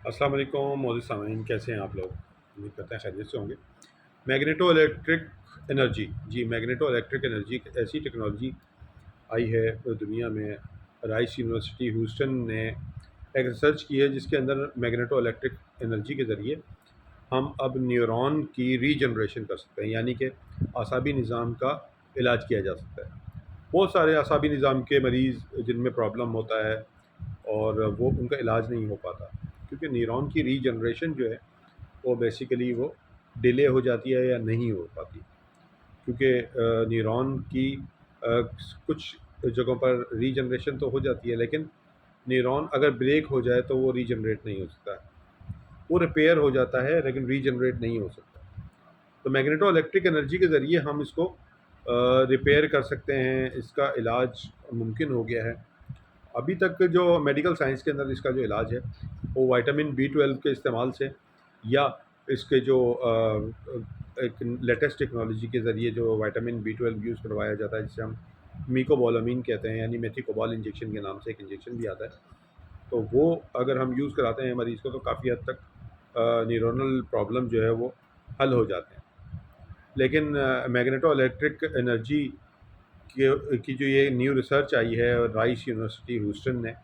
अस्सलाम वालेकुम मौजूद सामीन, कैसे हैं आप लोग? उम्मीद करते हैं खैरियत से होंगे। मैग्नेटो इलेक्ट्रिक एनर्जी, जी मैग्नेटो इलेक्ट्रिक एनर्जी ऐसी टेक्नोलॉजी आई है जो दुनिया में राइस यूनिवर्सिटी, ह्यूस्टन ने एक रिसर्च की है जिसके अंदर मैग्नेटो इलेक्ट्रिक एनर्जी के ज़रिए हम अब न्यूरॉन की रीजनरेशन कर सकते हैं, यानी कि आसाबी निज़ाम का इलाज किया जा सकता है। बहुत सारे आसाबी निज़ाम के मरीज़ जिनमें प्रॉब्लम होता है और वो उनका इलाज नहीं हो पाता। क्योंकि न्यूरॉन की रीजनरेशन जो है, वो बेसिकली वो डिले हो जाती है या नहीं हो पाती। क्योंकि न्यूरॉन की कुछ जगहों पर रीजनरेशन तो हो जाती है, लेकिन न्यूरॉन अगर ब्रेक हो जाए तो वो रीजनरेट नहीं हो सकता। है वो रिपेयर हो जाता है, लेकिन रीजनरेट नहीं हो सकता। तो मैग्नेटो इलेक्ट्रिक एनर्जी के ज़रिए हम इसको रिपेयर कर सकते हैं, इसका इलाज मुमकिन हो गया है। अभी तक जो मेडिकल साइंस के अंदर इसका जो इलाज है वो वाइटामिन बी ट्वेल्व के इस्तेमाल से या इसके जो एक लेटेस्ट टेक्नोलॉजी के ज़रिए जो वाइटामिन बी ट्वेल्व यूज़ करवाया जाता है, जिसे हम मीकोबोलामीन कहते हैं, यानी मेथिकोबॉल इंजेक्शन के नाम से एक इंजेक्शन भी आता है। तो वो अगर हम यूज़ कराते हैं मरीज़ को तो काफ़ी हद तक न्यूरोनल प्रॉब्लम जो है वो हल हो जाते हैं। लेकिन मैग्नेटो इलेक्ट्रिक एनर्जी की जो ये न्यू रिसर्च आई है राइस यूनिवर्सिटी ह्यूस्टन ने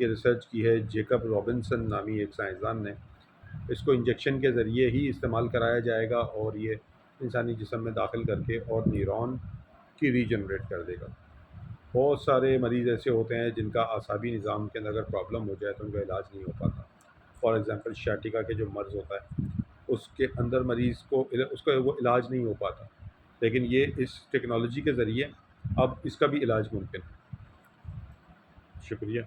ये रिसर्च की है जेकब रॉबिन्सन नामी एक साइंसदान ने। इसको इंजेक्शन के ज़रिए ही इस्तेमाल कराया जाएगा और ये इंसानी जिसम में दाखिल करके और न्यूरॉन की रीजनरेट कर देगा। बहुत सारे मरीज़ ऐसे होते हैं जिनका आसाबी निज़ाम के अंदर अगर प्रॉब्लम हो जाए तो उनका इलाज नहीं हो पाता। फॉर एग्ज़ाम्पल शाटिका के जो मर्ज़ होता है, उसके अंदर मरीज़ को उसका वो इलाज नहीं हो पाता। लेकिन ये इस टेक्नोलॉजी के ज़रिए अब इसका भी इलाज मुमकिन है। शुक्रिया।